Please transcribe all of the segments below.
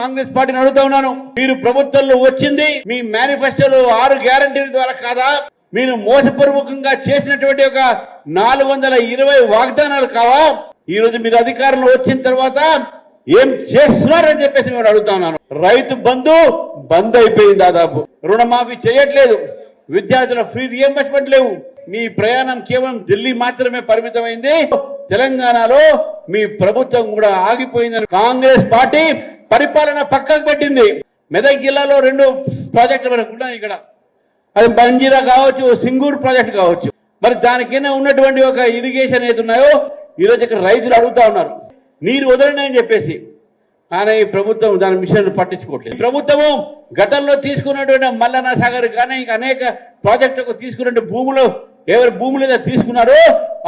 కాంగ్రెస్ పార్టీని అడుగుతా ఉన్నాను. మీరు ప్రభుత్వంలో వచ్చింది మీ మేనిఫెస్టోలో ఆరు గ్యారంటీల ద్వారా కాదా? మీరు మోసపూర్వకంగా చేసినటువంటి ఒక నాలుగు వందల ఇరవై వాగ్దానాలు కావా? ఈ రోజు మీరు అధికారంలో వచ్చిన తర్వాత ఏం చేస్తున్నారని చెప్పేసి నేను అడుగుతా ఉన్నాను. రైతు బంధు బంద్ అయిపోయింది దాదాపు. రుణమాఫీ చేయట్లేదు. విద్యార్థుల ఫ్రీ రియంబర్స్మెంట్ లేవు. మీ ప్రయాణం కేవలం ఢిల్లీ మాత్రమే పరిమితమైంది. తెలంగాణలో మీ ప్రభుత్వం కూడా ఆగిపోయిందని కాంగ్రెస్ పార్టీ పరిపాలన పక్కకు పెట్టింది. మెదక్ జిల్లాలో రెండు ప్రాజెక్టులు మనకు ఉన్నాయి ఇక్కడ. అది బంజీరా కావచ్చు సింగూరు ప్రాజెక్ట్ కావచ్చు. మరి దానికైనా ఉన్నటువంటి ఒక ఇరిగేషన్ ఏది ఉన్నాయో ఈరోజు ఇక్కడ రైతులు అడుగుతా ఉన్నారు. నీరు వదలండి అని చెప్పేసి. కానీ ఈ ప్రభుత్వం దాని మిషన్ పట్టించుకోవట్లేదు. ప్రభుత్వము గతంలో తీసుకున్నటువంటి మల్లన్న సాగర్ కానీ ఇంకా అనేక ప్రాజెక్టులకు తీసుకున్నటువంటి భూములు ఎవరు భూములు ఏదో తీసుకున్నారో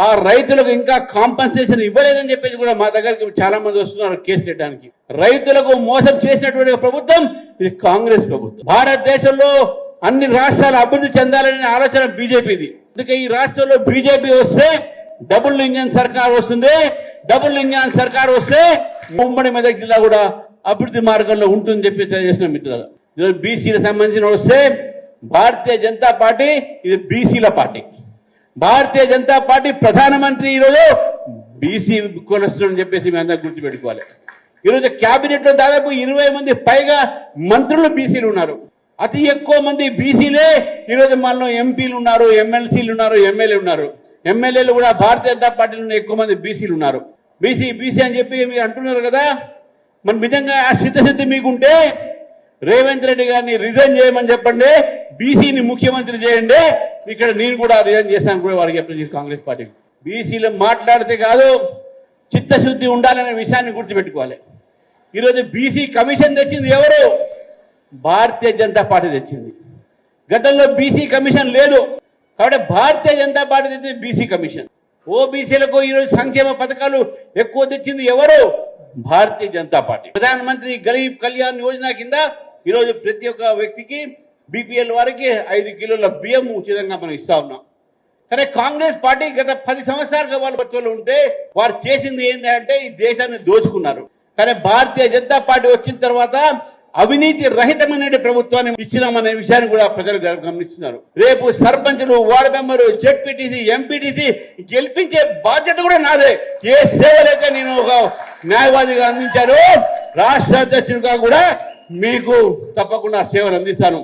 ఆ రైతులకు ఇంకా కాంపన్సేషన్ ఇవ్వలేదని చెప్పేసి కూడా మా దగ్గరికి చాలా మంది వస్తున్నారు కేసు పెట్టడానికి. రైతులకు మోసం చేసినటువంటి ప్రభుత్వం ఇది కాంగ్రెస్ ప్రభుత్వం. భారతదేశంలో అన్ని రాష్ట్రాలు అభివృద్ధి చెందాలనే ఆలోచన బీజేపీది. అందుకే ఈ రాష్ట్రంలో బీజేపీ వస్తే డబుల్ ఇంజన్ సర్కార్ వస్తుంది. డబుల్ ఇంజన్ సర్కార్ వస్తే ఉమ్మడి మెదక్ జిల్లా కూడా అభివృద్ధి మార్గంలో ఉంటుందని చెప్పి తెలియజేసిన మిత్రులు ఈరోజు బీసీలకు సంబంధించిన వస్తే భారతీయ జనతా పార్టీ ఇది బీసీల పార్టీ. భారతీయ జనతా పార్టీ ప్రధానమంత్రి ఈరోజు బీసీ కొనస్తుందని చెప్పేసి మీ అందరూ గుర్తుపెట్టుకోవాలి. ఈరోజు క్యాబినెట్లో దాదాపు ఇరవై మంది పైగా మంత్రులు బీసీలు ఉన్నారు. అతి ఎక్కువ మంది బీసీలే ఈరోజు మనలో ఎంపీలు ఉన్నారు ఎమ్మెల్సీలు ఉన్నారు ఎమ్మెల్యే ఉన్నారు. ఎమ్మెల్యేలు కూడా భారతీయ జనతా పార్టీలో ఎక్కువ మంది బీసీలు ఉన్నారు. బీసీ బీసీ అని చెప్పి మీరు అంటున్నారు కదా? మరి నిజంగా ఆ సిద్ధశుద్ధి మీకుంటే రేవంత్ రెడ్డి గారిని రిజైన్ చేయమని చెప్పండి బీసీని ముఖ్యమంత్రి చేయండి ఇక్కడ నేను కూడా రిజైన్ చేస్తాను కూడా వారికి చెప్పండి కాంగ్రెస్ పార్టీ బీసీలు మాట్లాడితే కాదు చిత్తశుద్ధి ఉండాలనే విషయాన్ని గుర్తుపెట్టుకోవాలి. ఈరోజు బీసీ కమిషన్ తెచ్చింది ఎవరు? భారతీయ జనతా పార్టీ తెచ్చింది. గతంలో బీసీ కమిషన్ లేదు కాబట్టి భారతీయ జనతా పార్టీ తెచ్చింది బీసీ కమిషన్. ఓబీసీలకు ఈరోజు సంక్షేమ పథకాలు ఎక్కువ తెచ్చింది ఎవరు? భారతీయ జనతా పార్టీ. ప్రధానమంత్రి గరీబ్ కళ్యాణ్ యోజన కింద ఈరోజు ప్రతి ఒక్క వ్యక్తికి బీపీఎల్ వారికి ఐదు కిలోల బియ్యం ఉచితంగా మనం ఇస్తా ఉన్నాం. కానీ కాంగ్రెస్ పార్టీ గత పది సంవత్సరాలుగా వాళ్ళ పట్టులో ఉంటే వారు చేసింది ఏంటంటే ఈ దేశాన్ని దోచుకున్నారు. కానీ భారతీయ జనతా పార్టీ వచ్చిన తర్వాత అవినీతి రహితమైన ప్రభుత్వాన్ని ఇచ్చినామనే విషయాన్ని కూడా ప్రజలు గమనిస్తున్నారు. రేపు సర్పంచులు వార్డు మెంబరు జెడ్పీటీసీ ఎంపీటీసీ గెలిపించే బాధ్యత కూడా నాదే. ఏ సేవలైతే నేను ఒక న్యాయవాదిగా అందించాను రాష్ట్ర అధ్యక్షుడిగా కూడా మీకు తప్పకుండా సేవలు అందిస్తాను.